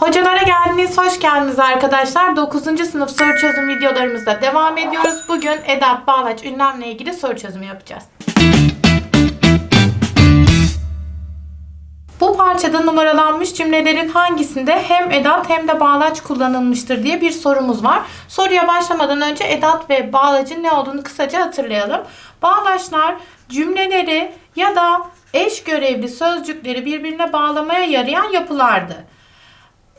Hocalara geldiniz, hoş geldiniz arkadaşlar. 9. sınıf soru çözüm videolarımızda devam ediyoruz. Bugün edat, bağlaç, ünlemle ilgili soru çözümü yapacağız. Bu parçada numaralanmış cümlelerin hangisinde hem edat hem de bağlaç kullanılmıştır diye bir sorumuz var. Soruya başlamadan önce edat ve bağlacın ne olduğunu kısaca hatırlayalım. Bağlaçlar cümleleri ya da eş görevli sözcükleri birbirine bağlamaya yarayan yapılardı.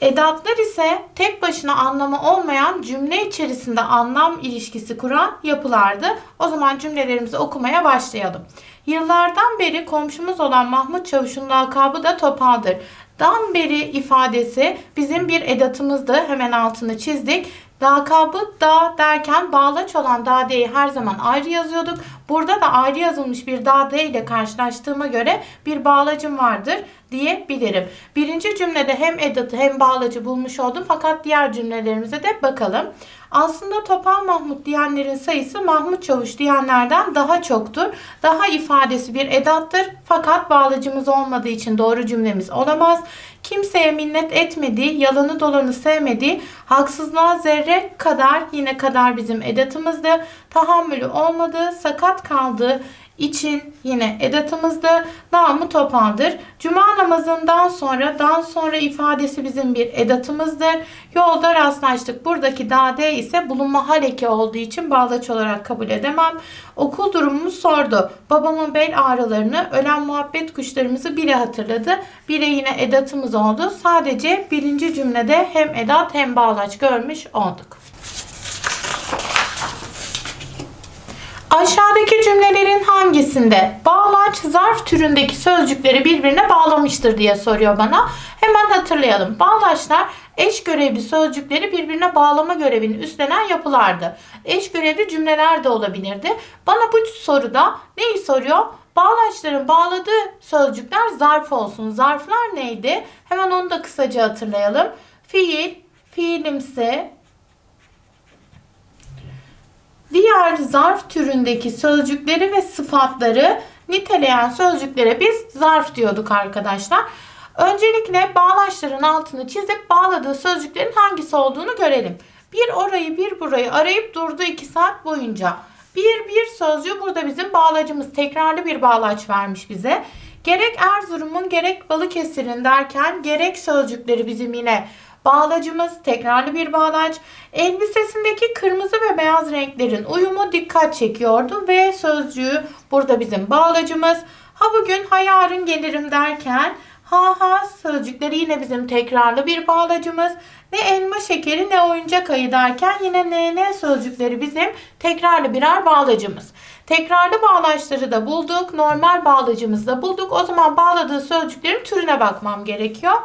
Edatlar ise tek başına anlamı olmayan cümle içerisinde anlam ilişkisi kuran yapılardı. O zaman cümlelerimizi okumaya başlayalım. Yıllardan beri komşumuz olan Mahmut Çavuş'un lakabı da Topal'dır. Dan beri ifadesi bizim bir edatımızdı. Hemen altını çizdik. Lakabı da derken bağlaç olan dadeyi her zaman ayrı yazıyorduk. Burada da ayrı yazılmış bir dade ile karşılaştığıma göre bir bağlacım vardır diyebilirim. Birinci cümlede hem edatı hem bağlacı bulmuş oldum fakat diğer cümlelerimize de bakalım. Aslında Topal Mahmut diyenlerin sayısı Mahmut Çavuş diyenlerden daha çoktur. Daha ifadesi bir edattır fakat bağlacımız olmadığı için doğru cümlemiz olamaz. Kimseye minnet etmediği, yalanı dolanı sevmediği, haksızlığa zerre kadar yine kadar bizim edatımızdı. Tahammülü olmadığı, sakat kaldığı için yine edatımızdı. Namı topaldır. Cuma namazından sonra dan sonra ifadesi bizim bir edatımızdır. Yolda rastlaştık. Buradaki dade ise bulunma hal eki olduğu için bağlaç olarak kabul edemem. Okul durumumuzu sordu. Babamın bel ağrılarını, ölen muhabbet kuşlarımızı bile hatırladı. Bire yine edatımız oldu. Sadece birinci cümlede hem edat hem bağlaç görmüş olduk. Aşağıdaki cümlelerin hangisinde bağlaç zarf türündeki sözcükleri birbirine bağlamıştır diye soruyor bana. Hemen hatırlayalım. Bağlaçlar eş görevli sözcükleri birbirine bağlama görevini üstlenen yapılardı. Eş görevli cümleler de olabilirdi. Bana bu soruda neyi soruyor? Bağlaçların bağladığı sözcükler zarf olsun. Zarflar neydi? Hemen onu da kısaca hatırlayalım. Fiil, fiilimsi, Diğer zarf türündeki sözcükleri ve sıfatları niteleyen sözcüklere biz zarf diyorduk arkadaşlar. Öncelikle bağlaçların altını çizip bağladığı sözcüklerin hangisi olduğunu görelim. Bir orayı bir burayı arayıp durdu 2 saat boyunca. Bir bir sözcüğü burada bizim bağlacımız tekrarlı bir bağlaç vermiş bize. Gerek Erzurum'un gerek Balıkesir'in derken gerek sözcükleri bizim yine Bağlacımız tekrarlı bir bağlaç. Elbisesindeki kırmızı ve beyaz renklerin uyumu dikkat çekiyordu ve sözcüğü burada bizim bağlacımız. Ha bugün ha yarın gelirim derken ha ha sözcükleri yine bizim tekrarlı bir bağlacımız. Ne elma şekeri ne oyuncak ayı derken yine ne ne sözcükleri bizim tekrarlı birer bağlacımız. Tekrarlı bağlaçları da bulduk. Normal bağlacımızı da bulduk. O zaman bağladığı sözcüklerin türüne bakmam gerekiyor.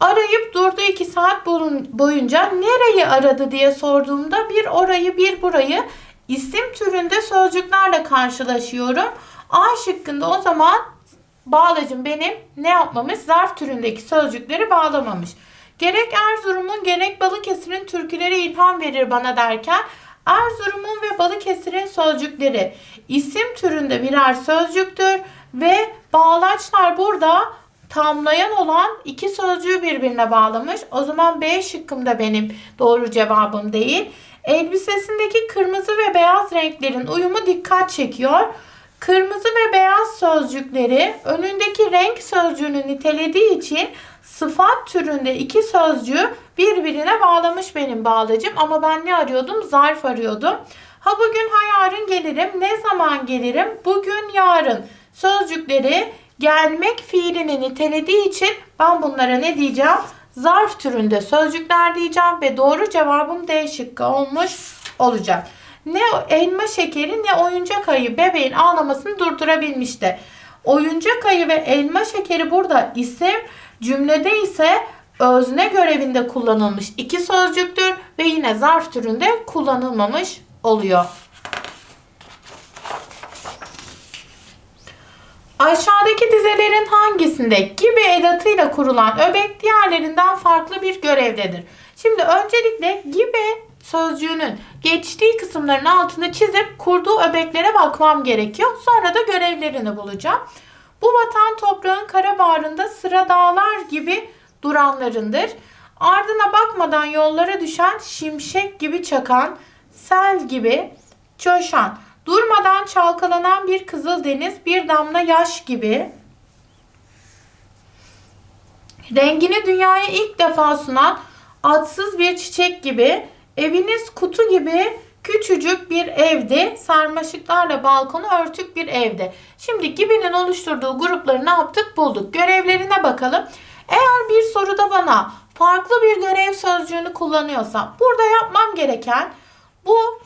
Arayıp durdu iki saat boyunca nereyi aradı diye sorduğumda bir orayı bir burayı isim türünde sözcüklerle karşılaşıyorum. A şıkkında o zaman bağlacım benim ne yapmamış? Zarf türündeki sözcükleri bağlamamış. Gerek Erzurum'un gerek Balıkesir'in türküleri ilham verir bana derken Erzurum'un ve Balıkesir'in sözcükleri isim türünde birer sözcüktür ve bağlaçlar burada tamlayan olan iki sözcüğü birbirine bağlamış. O zaman B şıkkım benim doğru cevabım değil. Elbisesindeki kırmızı ve beyaz renklerin uyumu dikkat çekiyor. Kırmızı ve beyaz sözcükleri önündeki renk sözcüğünü nitelediği için sıfat türünde iki sözcüğü birbirine bağlamış benim bağlacım. Ama ben ne arıyordum? Zarf arıyordum. Ha bugün ha yarın gelirim. Ne zaman gelirim? Bugün yarın sözcükleri gelmek fiilini nitelediği için ben bunlara ne diyeceğim? Zarf türünde sözcükler diyeceğim ve doğru cevabım D şıkkı olmuş olacak. Ne elma şekeri ne oyuncak ayı bebeğin ağlamasını durdurabilmişti. Oyuncak ayı ve elma şekeri burada isim, cümlede ise özne görevinde kullanılmış iki sözcüktür ve yine zarf türünde kullanılmamış oluyor. Aşağıdaki dizelerin hangisinde gibi edatıyla kurulan öbek diğerlerinden farklı bir görevdedir? Şimdi öncelikle gibi sözcüğünün geçtiği kısımların altını çizip kurduğu öbeklere bakmam gerekiyor. Sonra da görevlerini bulacağım. Bu vatan toprağın kara bağrında sıra dağlar gibi duranlarındır. Ardına bakmadan yollara düşen, şimşek gibi çakan, sel gibi coşan, durmadan çalkalanan bir kızıl deniz, bir damla yaş gibi, rengini dünyaya ilk defa sunan adsız bir çiçek gibi, eviniz kutu gibi küçücük bir evde, sarmaşıklarla balkonu örtük bir evde. Şimdi gibinin oluşturduğu grupları ne yaptık bulduk. Görevlerine bakalım. Eğer bir soruda bana farklı bir görev sözcüğünü kullanıyorsa burada yapmam gereken bu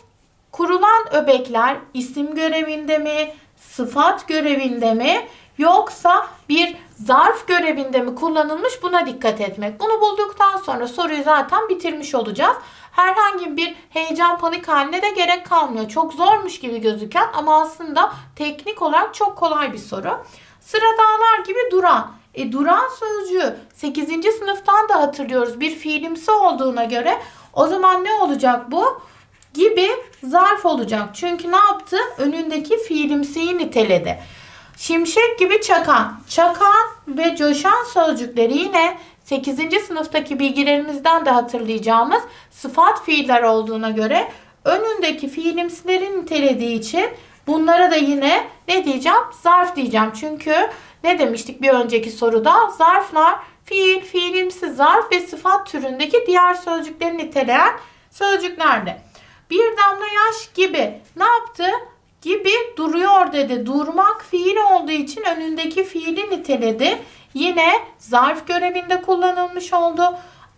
kurulan öbekler isim görevinde mi, sıfat görevinde mi yoksa bir zarf görevinde mi kullanılmış buna dikkat etmek. Bunu bulduktan sonra soruyu zaten bitirmiş olacağız. Herhangi bir heyecan panik haline de gerek kalmıyor. Çok zormuş gibi gözüken ama aslında teknik olarak çok kolay bir soru. Sıra dağlar gibi duran. E, duran sözcüğü 8. sınıftan da hatırlıyoruz. Bir fiilimsi olduğuna göre o zaman ne olacak bu? Gibi zarf olacak. Çünkü ne yaptı? Önündeki fiilimsiyi niteledi. Şimşek gibi çakan, çakan ve coşan sözcükleri yine 8. sınıftaki bilgilerimizden de hatırlayacağımız sıfat fiiller olduğuna göre önündeki fiilimsileri nitelediği için bunlara da yine ne diyeceğim? Zarf diyeceğim. Çünkü ne demiştik bir önceki soruda? Zarflar fiil, fiilimsi zarf ve sıfat türündeki diğer sözcükleri niteleyen sözcüklerdi. Bir damla yaş gibi ne yaptı? Gibi duruyor dedi. Durmak fiil olduğu için önündeki fiili niteledi. Yine zarf görevinde kullanılmış oldu.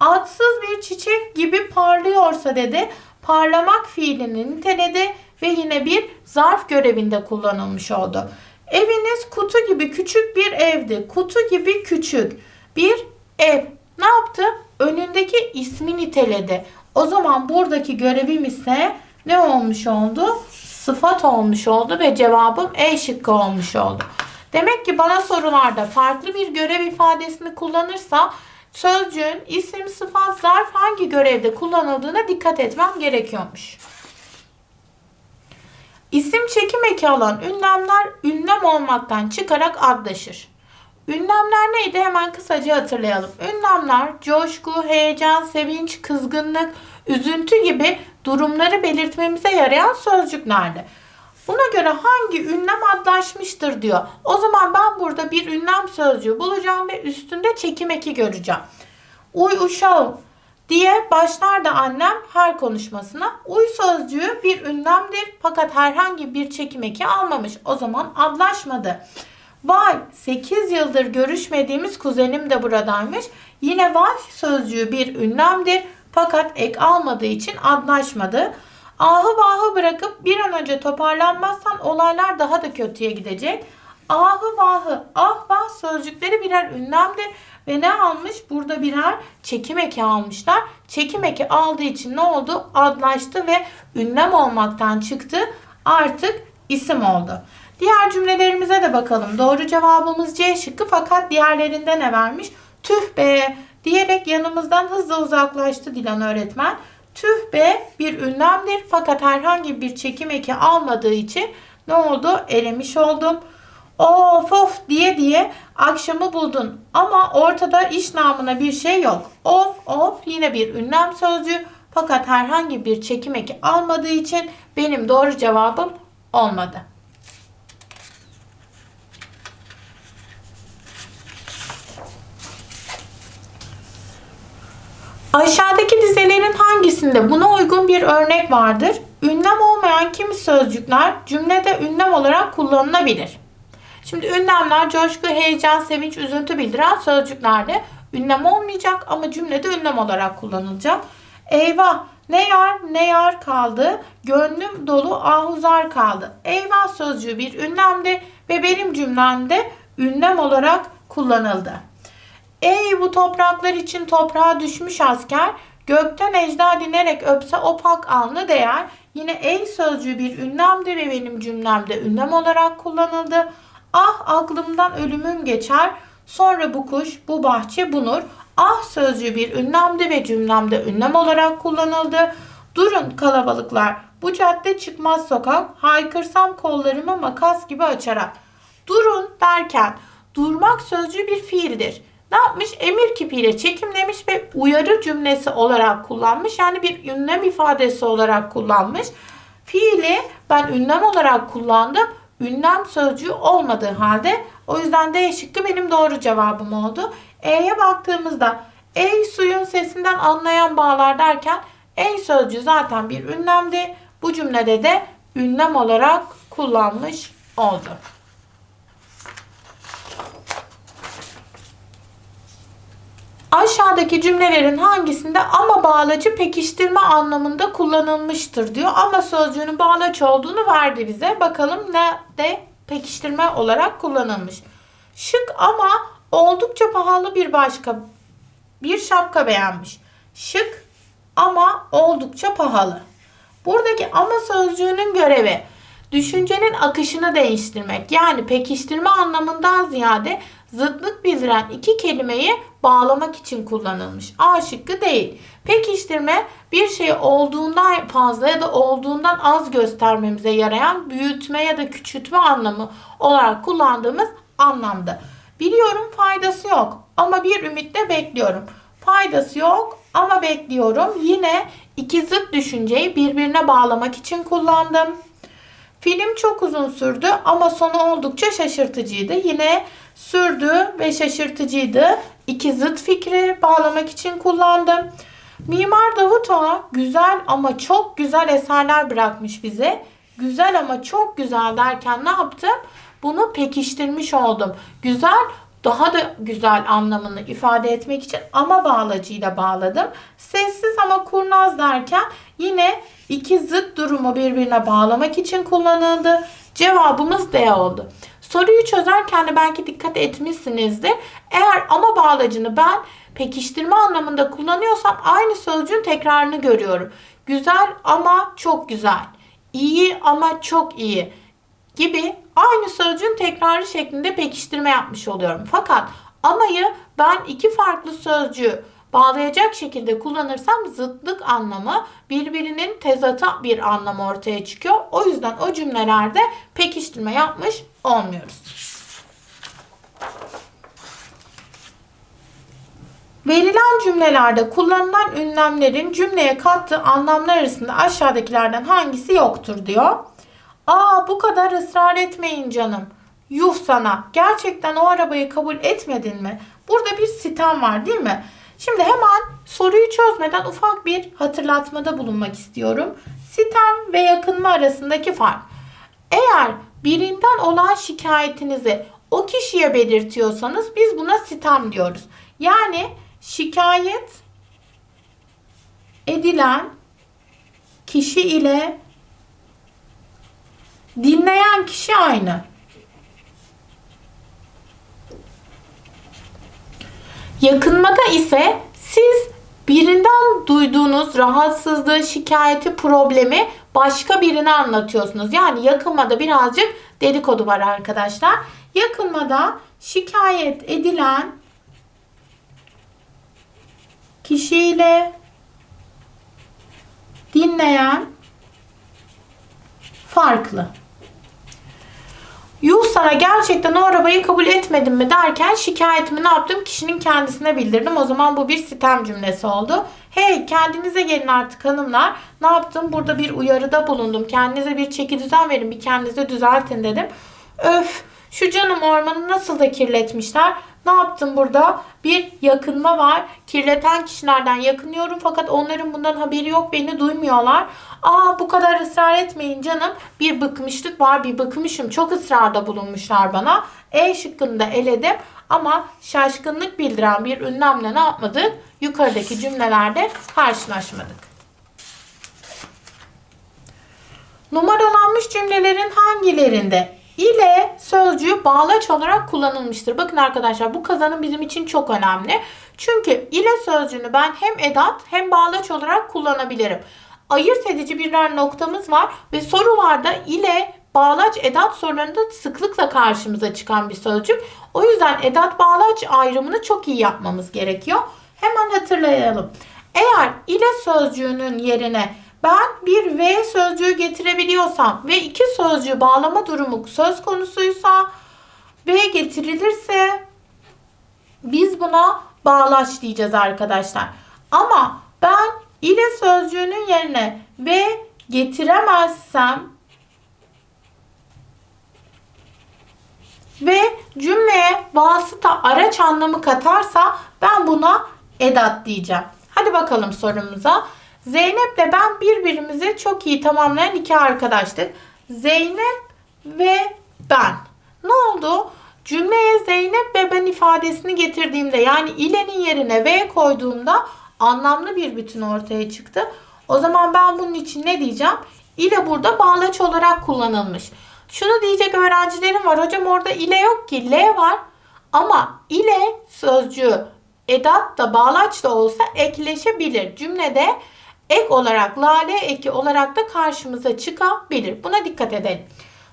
Adsız bir çiçek gibi parlıyorsa dedi. Parlamak fiilini niteledi ve yine bir zarf görevinde kullanılmış oldu. Eviniz kutu gibi küçük bir evdi. Kutu gibi küçük bir ev. Ne yaptı? Önündeki ismi niteledi. O zaman buradaki görevim ise ne olmuş oldu? Sıfat olmuş oldu ve cevabım E şıkkı olmuş oldu. Demek ki bana sorularda farklı bir görev ifadesini kullanırsa sözcüğün isim, sıfat, zarf hangi görevde kullanıldığına dikkat etmem gerekiyormuş. İsim çekim eki alan ünlemler ünlem olmaktan çıkarak adlaşır. Ünlemler neydi hemen kısaca hatırlayalım. Ünlemler coşku, heyecan, sevinç, kızgınlık, üzüntü gibi durumları belirtmemize yarayan sözcüklerdi. Buna göre hangi ünlem adlaşmıştır diyor. O zaman ben burada bir ünlem sözcüğü bulacağım ve üstünde çekim eki göreceğim. Uy uşağım diye başlar da annem her konuşmasına. Uy sözcüğü bir ünlemdir fakat herhangi bir çekim eki almamış. O zaman adlaşmadı. Vay 8 yıldır görüşmediğimiz kuzenim de buradaymış. Yine vay sözcüğü bir ünlemdir fakat ek almadığı için adlaşmadı. Ahı vahı bırakıp bir an önce toparlanmazsan olaylar daha da kötüye gidecek. Ahı vahı, ah vah sözcükleri birer ünlemdir ve ne almış? Burada birer çekim eki almışlar. Çekim eki aldığı için ne oldu? Adlaştı ve ünlem olmaktan çıktı. Artık isim oldu. Diğer cümlelerimize de bakalım. Doğru cevabımız C şıkkı fakat diğerlerinde ne vermiş? Tüh be diyerek yanımızdan hızla uzaklaştı Dilan öğretmen. Tüh be bir ünlemdir fakat herhangi bir çekim eki almadığı için ne oldu? Elemiş oldum. Of of diye diye akşamı buldun ama ortada iş namına bir şey yok. Of of yine bir ünlem sözcüğü fakat herhangi bir çekim eki almadığı için benim doğru cevabım olmadı. Aşağıdaki dizelerin hangisinde buna uygun bir örnek vardır? Ünlem olmayan kimi sözcükler cümlede ünlem olarak kullanılabilir. Şimdi ünlemler coşku, heyecan, sevinç, üzüntü bildiren sözcüklerde ünlem olmayacak ama cümlede ünlem olarak kullanılacak. Eyvah ne yar ne yar kaldı, gönlüm dolu ahuzar kaldı. Eyvah sözcüğü bir ünlemdi ve benim cümlemde ünlem olarak kullanıldı. Ey bu topraklar için toprağa düşmüş asker, gökten ecda dinerek öpse opak alnı değer. Yine ey sözcüğü bir ünlemdi ve benim cümlemde ünlem olarak kullanıldı. Ah aklımdan ölümüm geçer, sonra bu kuş, bu bahçe, bu nur. Ah sözcüğü bir ünlemdi ve cümlemde ünlem olarak kullanıldı. Durun kalabalıklar, bu cadde çıkmaz sokak, haykırsam kollarımı makas gibi açarak. Durun derken, durmak sözcüğü bir fiildir ne yapmış? Emir kipiyle çekimlemiş ve uyarı cümlesi olarak kullanmış. Yani bir ünlem ifadesi olarak kullanmış. Fiili ben ünlem olarak kullandım. Ünlem sözcüğü olmadığı halde o yüzden D şıkkı benim doğru cevabım oldu. E'ye baktığımızda ey suyun sesinden anlayan bağlar derken ey sözcüğü zaten bir ünlemdi. Bu cümlede de ünlem olarak kullanmış oldu. Aşağıdaki cümlelerin hangisinde ama bağlacı pekiştirme anlamında kullanılmıştır diyor. Ama sözcüğünün bağlaç olduğunu verdi bize. Bakalım ne de pekiştirme olarak kullanılmış. Şık ama oldukça pahalı bir başka bir şapka beğenmiş. Şık ama oldukça pahalı. Buradaki ama sözcüğünün görevi düşüncenin akışını değiştirmek. Yani pekiştirme anlamından ziyade zıtlık bildiren iki kelimeyi bağlamak için kullanılmış. A şıkkı değil. Pekiştirme bir şeyi olduğundan fazla ya da olduğundan az göstermemize yarayan büyütme ya da küçültme anlamı olarak kullandığımız anlamda. Biliyorum faydası yok ama bir ümitle bekliyorum. Faydası yok ama bekliyorum. Yine iki zıt düşünceyi birbirine bağlamak için kullandım. Film çok uzun sürdü ama sonu oldukça şaşırtıcıydı. Yine sürdü ve şaşırtıcıydı. İki zıt fikri bağlamak için kullandım. Mimar Davutoğlu güzel ama çok güzel eserler bırakmış bize. Güzel ama çok güzel derken ne yaptım? Bunu pekiştirmiş oldum. Güzel daha da güzel anlamını ifade etmek için ama bağlacıyla bağladım. Sessiz ama kurnaz derken yine iki zıt durumu birbirine bağlamak için kullanıldı. Cevabımız D oldu. Soruyu çözerken de belki dikkat etmişsinizdir. Eğer ama bağlacını ben pekiştirme anlamında kullanıyorsam aynı sözcüğün tekrarını görüyorum. Güzel ama çok güzel. İyi ama çok iyi gibi aynı sözcüğün tekrarı şeklinde pekiştirme yapmış oluyorum. Fakat amayı ben iki farklı sözcüğü bağlayacak şekilde kullanırsam zıtlık anlamı birbirinin tezatı bir anlam ortaya çıkıyor. O yüzden o cümlelerde pekiştirme yapmış olmuyoruz. Verilen cümlelerde kullanılan ünlemlerin cümleye kattığı anlamlar arasında aşağıdakilerden hangisi yoktur diyor. Aa bu kadar ısrar etmeyin canım. Yuh sana. Gerçekten o arabayı kabul etmedin mi? Burada bir sitem var değil mi? Şimdi hemen soruyu çözmeden ufak bir hatırlatmada bulunmak istiyorum. Sitem ve yakınma arasındaki fark. Eğer birinden olan şikayetinizi o kişiye belirtiyorsanız biz buna sitem diyoruz. Yani şikayet edilen kişi ile dinleyen kişi aynı. Yakınmada ise siz birinden duyduğunuz rahatsızlığı, şikayeti, problemi başka birine anlatıyorsunuz. Yani yakınmada birazcık dedikodu var arkadaşlar. Yakınmada şikayet edilen kişiyle dinleyen farklı. Yuh sana gerçekten o arabayı kabul etmedim mi derken şikayetimi ne yaptım? Kişinin kendisine bildirdim. O zaman bu bir sitem cümlesi oldu. Hey kendinize gelin artık hanımlar. Ne yaptım? Burada bir uyarıda bulundum. Kendinize bir çeki düzen verin. Bir kendinize düzeltin dedim. Öf şu canım ormanı nasıl da kirletmişler. Ne yaptım burada? Bir yakınma var. Kirleten kişilerden yakınıyorum fakat onların bundan haberi yok. Beni duymuyorlar. Aa bu kadar ısrar etmeyin canım. Bir bıkmışlık var. Bir bıkmışım. Çok ısrarda bulunmuşlar bana. E şıkkını da eledim. Ama şaşkınlık bildiren bir ünlemle ne yapmadık? Yukarıdaki cümlelerde karşılaşmadık. Numaralanmış cümlelerin hangilerinde ile sözcüğü bağlaç olarak kullanılmıştır. Bakın arkadaşlar bu kazanım bizim için çok önemli. Çünkü ile sözcüğünü ben hem edat hem bağlaç olarak kullanabilirim. Ayırt edici birer noktamız var ve sorularda ile bağlaç edat sorularında sıklıkla karşımıza çıkan bir sözcük. O yüzden edat bağlaç ayrımını çok iyi yapmamız gerekiyor. Hemen hatırlayalım. Eğer ile sözcüğünün yerine ben bir ve sözcüğü getirebiliyorsam ve iki sözcüğü bağlama durumu söz konusuysa ve getirilirse Biz buna bağlaç diyeceğiz arkadaşlar. Ama ben ile sözcüğünün yerine ve getiremezsem ve cümleye vasıta araç anlamı katarsa ben buna edat diyeceğim. Hadi bakalım sorumuza. Zeynep'le ben birbirimizi çok iyi tamamlayan iki arkadaştık. Zeynep ve ben. Ne oldu? Cümleye Zeynep ve ben ifadesini getirdiğimde yani ilenin yerine ve koyduğumda anlamlı bir bütün ortaya çıktı. O zaman ben bunun için ne diyeceğim? İle burada bağlaç olarak kullanılmış. Şunu diyecek öğrencilerim var. Hocam orada ile yok ki. L var. Ama ile sözcüğü edat da bağlaç da olsa ekleşebilir. Cümlede ek olarak lale eki olarak da karşımıza çıkabilir. Buna dikkat edelim.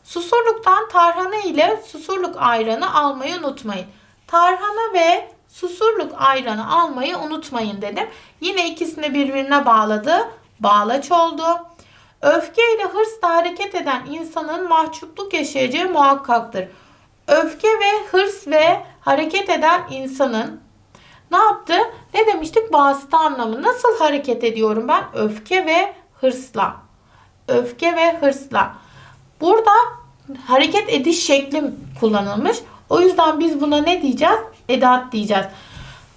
Susurluktan tarhana ile susurluk ayranı almayı unutmayın. Tarhana ve susurluk ayranı almayı unutmayın dedim. Yine ikisini birbirine bağladı. Bağlaç oldu. Öfke ile hırsla hareket eden insanın mahcupluk yaşayacağı muhakkaktır. Öfke ve hırs ve hareket eden insanın ne yaptı? Ne demiştik? Vasıta anlamı. Nasıl hareket ediyorum ben? Öfke ve hırsla. Öfke ve hırsla. Burada hareket ediş şeklim kullanılmış. O yüzden biz buna ne diyeceğiz? Edat diyeceğiz.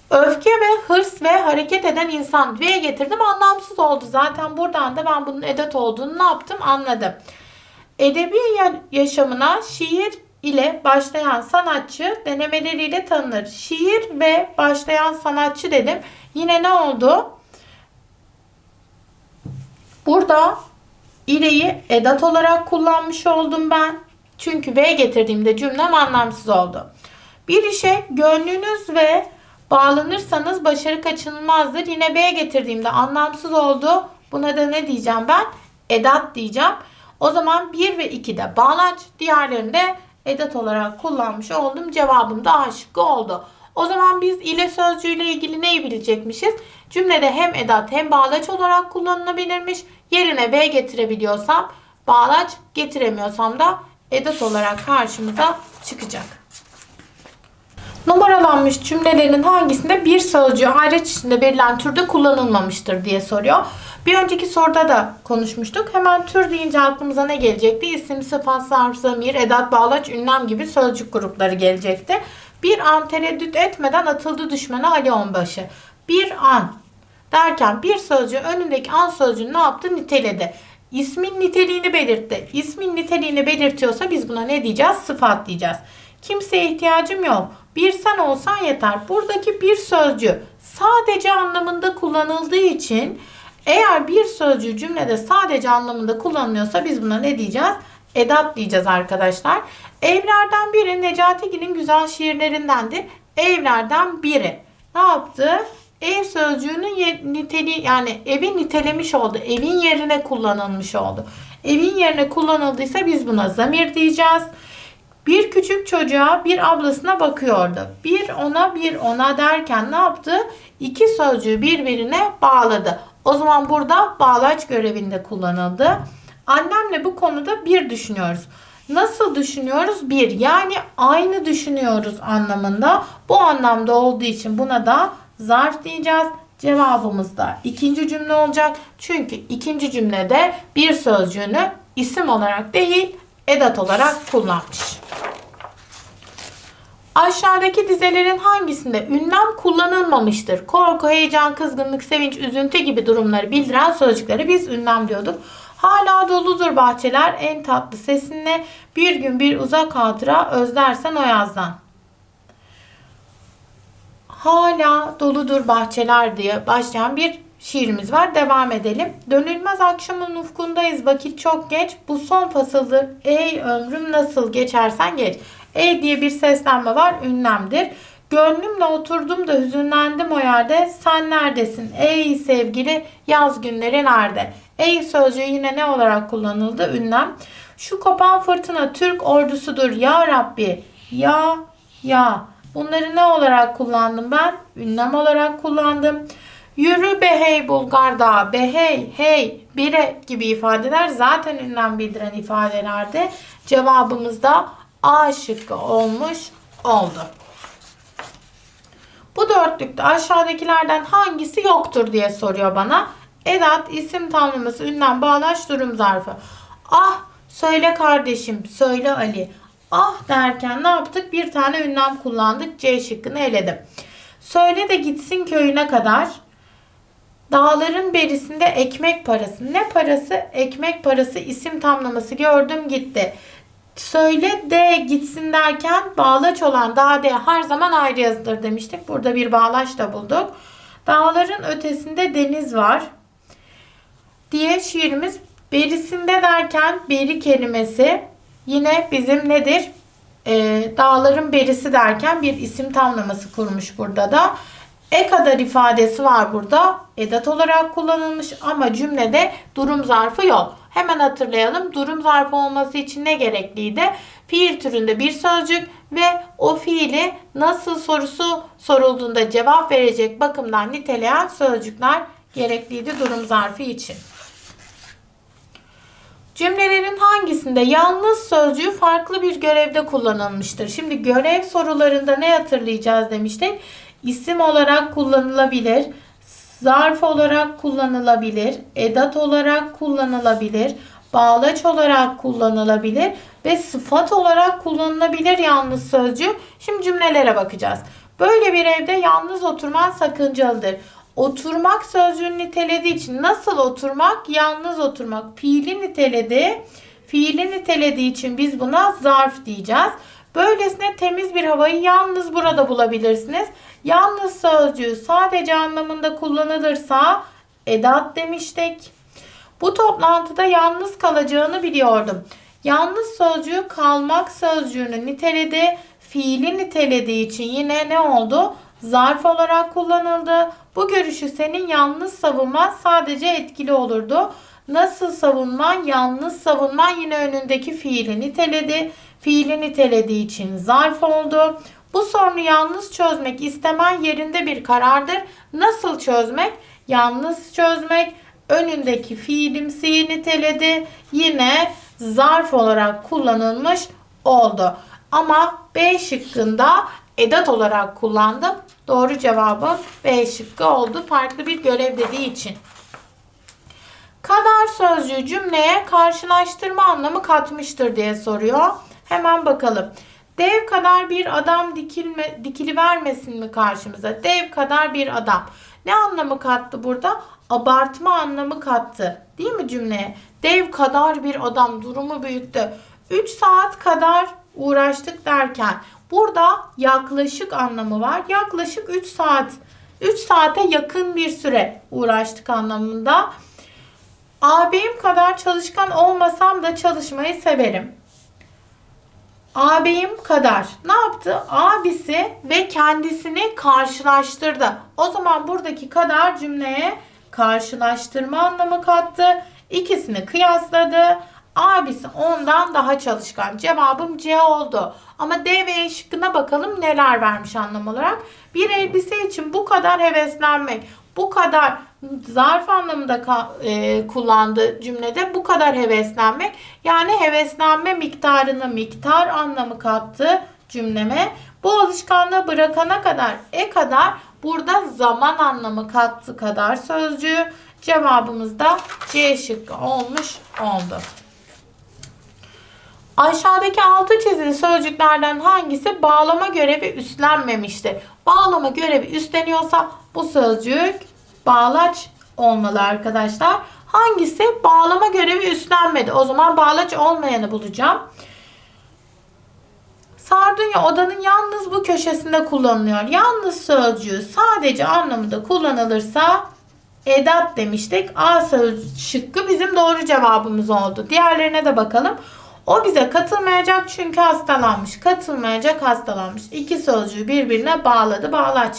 Öfke ve hırs ve hareket eden insan. V'ye getirdim anlamsız oldu. Zaten buradan da ben bunun edat olduğunu ne yaptım anladım. Edebi yaşamına şiir ile başlayan sanatçı denemeleriyle tanınır. Şiir ve başlayan sanatçı dedim. Yine ne oldu? Burada ileyi edat olarak kullanmış oldum ben. Çünkü V getirdiğimde cümlem anlamsız oldu. Bir işe gönlünüz ve bağlanırsanız başarı kaçınılmazdır. Yine B getirdiğimde anlamsız oldu. Buna da ne diyeceğim ben? Edat diyeceğim. O zaman 1 ve 2'de bağlaç, diğerlerinde edat olarak kullanmış oldum. Cevabım da A şıkkı oldu. O zaman biz ile sözcüğüyle ilgili neyi bilecekmişiz? Cümlede hem edat hem bağlaç olarak kullanılabilirmiş. Yerine B getirebiliyorsam bağlaç getiremiyorsam da edat olarak karşımıza çıkacak. Numaralanmış cümlelerin hangisinde bir sözcüğü hariç içinde verilen türde kullanılmamıştır diye soruyor. Bir önceki soruda da konuşmuştuk. Hemen tür deyince aklımıza ne gelecekti? İsim, sıfat, zarf, zamir, edat, bağlaç, ünlem gibi sözcük grupları gelecekti. Bir an tereddüt etmeden atıldı düşmana Ali Onbaşı. Bir an derken bir sözcüğü önündeki an sözcüğünü ne yaptı? Niteledi. İsmin niteliğini belirtti. İsmin niteliğini belirtiyorsa biz buna ne diyeceğiz? Sıfat diyeceğiz. Kimseye ihtiyacım yok. Bir sen olsan yeter. Buradaki bir sözcü sadece anlamında kullanıldığı için eğer bir sözcü cümlede sadece anlamında kullanılıyorsa biz buna ne diyeceğiz? Edat diyeceğiz arkadaşlar. Evlerden biri Necatigil'in güzel şiirlerindendir. Evlerden biri. Ne yaptı? Ev sözcüğünün niteliği yani evin nitelemiş oldu. Evin yerine kullanılmış oldu. Evin yerine kullanıldıysa biz buna zamir diyeceğiz. Bir küçük çocuğa bir ablasına bakıyordu. Bir ona bir ona derken ne yaptı? İki sözcüğü birbirine bağladı. O zaman burada bağlaç görevinde kullanıldı. Annemle bu konuda bir düşünüyoruz. Nasıl düşünüyoruz? Bir. Yani aynı düşünüyoruz anlamında. Bu anlamda olduğu için buna da zarf diyeceğiz. Cevabımız da ikinci cümle olacak. Çünkü ikinci cümlede bir sözcüğünü isim olarak değil edat olarak kullanmış. Aşağıdaki dizelerin hangisinde ünlem kullanılmamıştır? Korku, heyecan, kızgınlık, sevinç, üzüntü gibi durumları bildiren sözcükleri biz ünlem diyorduk. Hala doludur bahçeler en tatlı sesinle bir gün bir uzak hatıra özlersen o yazdan. Hala doludur bahçeler diye başlayan bir şiirimiz var. Devam edelim. Dönülmez akşamın ufkundayız. Vakit çok geç. Bu son fasıldır. Ey ömrüm nasıl geçersen geç. Ey diye bir seslenme var. Ünlemdir. Gönlümle oturdum da hüzünlendim o yerde. Sen neredesin? Ey sevgili yaz günleri nerede? Ey sözcüğü yine ne olarak kullanıldı? Ünlem. Şu kopan fırtına Türk ordusudur ya Rabbi. Ya ya. Bunları ne olarak kullandım ben? Ünlem olarak kullandım. Yürü be hey Bulgar'da, be hey, hey, bire gibi ifadeler zaten ünlem bildiren ifadelerdi. Cevabımız da A şıkkı olmuş oldu. Bu dörtlükte aşağıdakilerden hangisi yoktur diye soruyor bana. Edat, isim tamlaması, ünlem, bağlaç, durum zarfı. Ah söyle kardeşim, söyle Ali. Ah derken ne yaptık? Bir tane ünlem kullandık. C şıkkını eledim. Söyle de gitsin köyüne kadar. Dağların berisinde ekmek parası. Ne parası? Ekmek parası isim tamlaması gördüm gitti. Söyle de gitsin derken bağlaç olan dağ de her zaman ayrı yazılır demiştik. Burada bir bağlaç da bulduk. Dağların ötesinde deniz var diye şiirimiz berisinde derken beri kelimesi yine bizim nedir? Ee, dağların berisi derken bir isim tamlaması kurmuş burada da. E kadar ifadesi var burada. Edat olarak kullanılmış ama cümlede durum zarfı yok. Hemen hatırlayalım. Durum zarfı olması için ne gerekliydi? Fiil türünde bir sözcük ve o fiili nasıl sorusu sorulduğunda cevap verecek bakımdan niteleyen sözcükler gerekliydi durum zarfı için. Cümlelerin hangisinde yalnız sözcüğü farklı bir görevde kullanılmıştır? Şimdi görev sorularında ne hatırlayacağız demiştik? İsim olarak kullanılabilir, zarf olarak kullanılabilir, edat olarak kullanılabilir, bağlaç olarak kullanılabilir ve sıfat olarak kullanılabilir yalnız sözcüğü. Şimdi cümlelere bakacağız. Böyle bir evde yalnız oturman sakıncalıdır. Oturmak sözcüğünü nitelediği için nasıl oturmak? Yalnız oturmak. Fiili niteledi. Fiili nitelediği için biz buna zarf diyeceğiz. Böylesine temiz bir havayı yalnız burada bulabilirsiniz. Yalnız sözcüğü sadece anlamında kullanılırsa edat demiştik. Bu toplantıda yalnız kalacağını biliyordum. Yalnız sözcüğü kalmak sözcüğünü niteledi. Fiili nitelediği için yine ne oldu? Zarf olarak kullanıldı. Bu görüşü senin yalnız savunman sadece etkili olurdu. Nasıl savunman? Yalnız savunman yine önündeki fiili niteledi. Fiili nitelediği için zarf oldu. Bu sorunu yalnız çözmek istemen yerinde bir karardır. Nasıl çözmek? Yalnız çözmek. Önündeki fiilimsiyi niteledi. Yine zarf olarak kullanılmış oldu. Ama B şıkkında edat olarak kullandım. Doğru cevabım B şıkkı oldu. Farklı bir görev dediği için. Kadar sözcüğü cümleye karşılaştırma anlamı katmıştır diye soruyor. Hemen bakalım. Dev kadar bir adam dikilme, dikili vermesin mi karşımıza? Dev kadar bir adam. Ne anlamı kattı burada? Abartma anlamı kattı. Değil mi cümleye? Dev kadar bir adam durumu büyüttü. 3 saat kadar uğraştık derken burada yaklaşık anlamı var. Yaklaşık 3 saat 3 saate yakın bir süre uğraştık anlamında. Ağabeyim kadar çalışkan olmasam da çalışmayı severim. Ağabeyim kadar ne yaptı? Abisi ve kendisini karşılaştırdı. O zaman buradaki kadar cümleye karşılaştırma anlamı kattı. İkisini kıyasladı. Abisi ondan daha çalışkan. Cevabım C oldu. Ama D ve E şıkkına bakalım neler vermiş anlam olarak. Bir elbise için bu kadar heveslenmek, bu kadar zarf anlamında e, kullandığı cümlede bu kadar heveslenmek. Yani heveslenme miktarını miktar anlamı kattı cümleme. Bu alışkanlığı bırakana kadar e kadar burada zaman anlamı kattı kadar sözcüğü. Cevabımız da C şıkkı olmuş oldu. Aşağıdaki altı çizili sözcüklerden hangisi bağlama görevi üstlenmemiştir? Bağlama görevi üstleniyorsa bu sözcük bağlaç olmalı arkadaşlar. Hangisi bağlama görevi üstlenmedi? O zaman bağlaç olmayanı bulacağım. Sardunya odanın yalnız bu köşesinde kullanılıyor. Yalnız sözcüğü sadece anlamında kullanılırsa edat demiştik. A şıkkı bizim doğru cevabımız oldu. Diğerlerine de bakalım. O bize katılmayacak çünkü hastalanmış. Katılmayacak hastalanmış. İki sözcüğü birbirine bağladı. Bağlaç.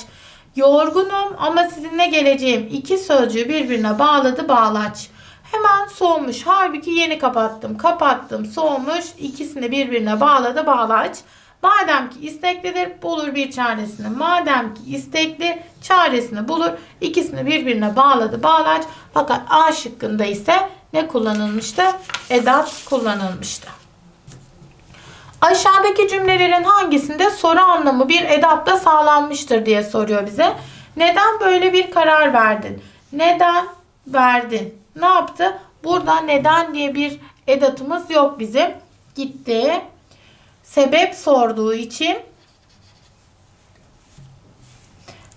Yorgunum ama sizinle geleceğim. İki sözcüğü birbirine bağladı. Bağlaç. Hemen soğumuş. Halbuki yeni kapattım. Kapattım. Soğumuş. İkisini birbirine bağladı. Bağlaç. Madem ki isteklidir bulur bir çaresini. Madem ki istekli çaresini bulur. İkisini birbirine bağladı. Bağlaç. Fakat A şıkkında ise ne kullanılmıştı? Edat kullanılmıştı. Aşağıdaki cümlelerin hangisinde soru anlamı bir edatla sağlanmıştır diye soruyor bize. Neden böyle bir karar verdin? Neden verdin? Ne yaptı? Burada neden diye bir edatımız yok bizim. Gitti. Sebep sorduğu için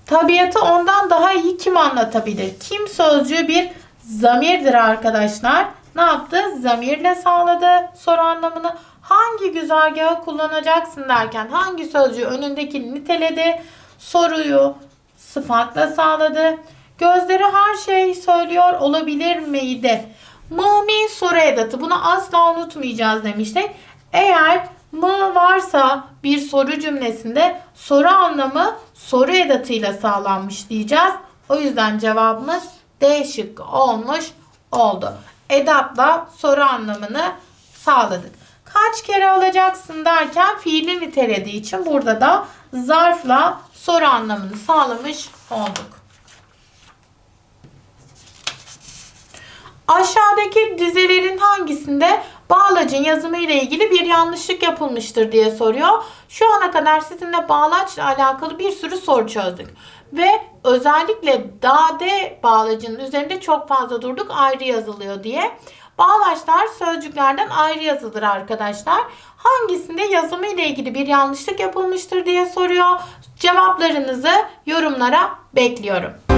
tabiatı ondan daha iyi kim anlatabilir? Kim sözcüğü bir zamirdir arkadaşlar. Ne yaptı? Zamirle sağladı soru anlamını. Hangi güzergahı kullanacaksın derken hangi sözcüğü önündeki niteledi? Soruyu sıfatla sağladı. Gözleri her şey söylüyor olabilir miydi? Mami soru edatı. Bunu asla unutmayacağız demiştik. Eğer mı varsa bir soru cümlesinde soru anlamı soru edatıyla sağlanmış diyeceğiz. O yüzden cevabımız D şıkkı olmuş oldu. Edatla soru anlamını sağladık. Kaç kere alacaksın derken fiili nitelediği için burada da zarfla soru anlamını sağlamış olduk. Aşağıdaki dizelerin hangisinde bağlacın yazımı ile ilgili bir yanlışlık yapılmıştır diye soruyor. Şu ana kadar sizinle bağlaçla alakalı bir sürü soru çözdük. Ve özellikle dade bağlacının üzerinde çok fazla durduk ayrı yazılıyor diye. Bağlaçlar sözcüklerden ayrı yazılır arkadaşlar. Hangisinde yazımı ile ilgili bir yanlışlık yapılmıştır diye soruyor. Cevaplarınızı yorumlara bekliyorum.